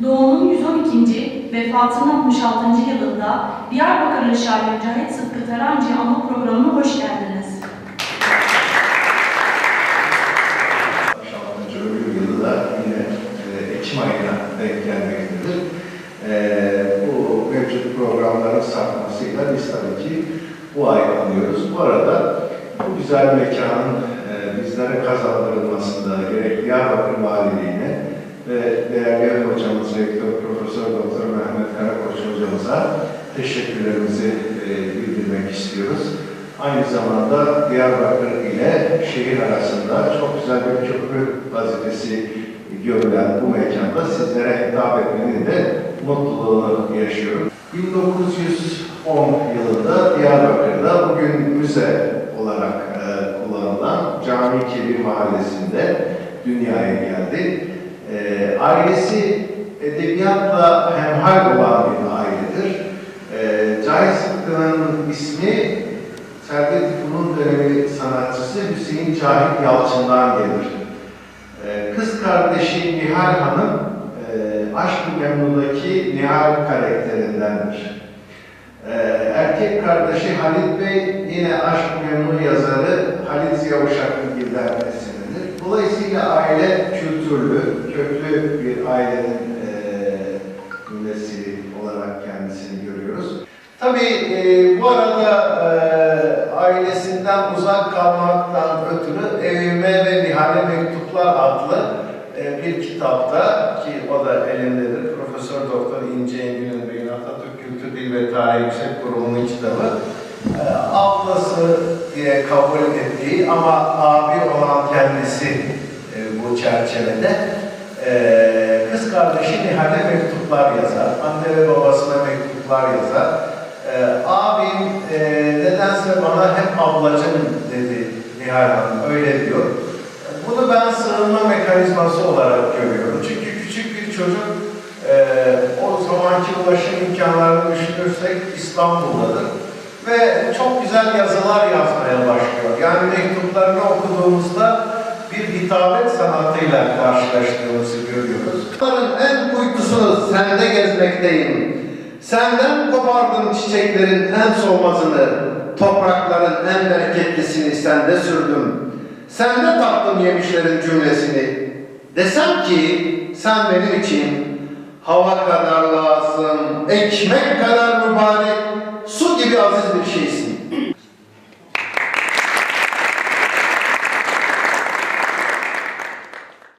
Doğu'nun 112. vefatının 66. yılında Diyarbakırlı şair Cahit Sıtkı Tarancı Anma Programı'na hoş geldiniz. Şamanlıcı öbür yılı da yine e, Ekim ayına denk gelmektedir. E, bu mevcut programların sarkmasıyla biz tabii ki bu ay anıyoruz. Bu arada bu güzel mekanın e, bizlere kazandırılmasında gerek Diyarbakır Valiliğine ve değerli hocamız Rektör Profesör Doktor Mehmet Karakoç hocamıza teşekkürlerimizi e, bildirmek istiyoruz. Aynı zamanda Diyarbakır ile şehir arasında çok güzel bir köprü vazifesi görülen bu mekanda sizlere hitap etmenin de mutluluğunu yaşıyorum. 1910 yılında Diyarbakır'da bugün müze olarak e, kullanılan Cami Kebir Mahallesi'nde dünyaya geldi. E, ailesi edebiyatla hemhal olan bir ailedir. E, Cahit Sıtkı'nın ismi Servet Fünun dönemi sanatçısı Hüseyin Cahit Yalçın'dan gelir. Ee, Kız kardeşi Nihal Hanım, e, Aşk-ı Memnu'daki Nihal karakterindendir. Ee, Erkek kardeşi Halit Bey yine Aşk-ı Memnu yazarı Halit Ziya Uşaklıgil'den kültürlü, köklü bir ailenin e, üyesi olarak kendisini görüyoruz. Tabii e, bu arada e, ailesinden uzak kalmaktan ötürü Evime ve Nihale Mektuplar adlı e, bir kitapta ki o da elimdedir. Profesör Doktor İnce Engin'in Bey'in Atatürk Kültür Dil ve Tarih Yüksek Kurumu'nun kitabı. E, ablası diye kabul ettiği ama abi olan kendisi bu çerçevede e, kız kardeşi Nihal'e mektuplar yazar. Anne ve babasına mektuplar yazar. Ee, abim e, nedense bana hep ablacım dedi Nihal Hanım, öyle diyor. Bunu ben sığınma mekanizması olarak görüyorum. Çünkü küçük bir çocuk e, o zamanki ulaşım imkanlarını düşünürsek İstanbul'dadır. Ve çok güzel yazılar yazmaya başlıyor. Yani mektuplarını okuduğumuzda bir hitabet sanatıyla karşılaştığımızı görüyoruz. Bunların en kuytusunu sende gezmekteyim. Senden kopardım çiçeklerin en solmazını, toprakların en bereketlisini sende sürdüm. Sende tattım yemişlerin cümlesini. Desem ki sen benim için hava kadar lazım, ekmek kadar mübarek, su gibi aziz bir şeysin.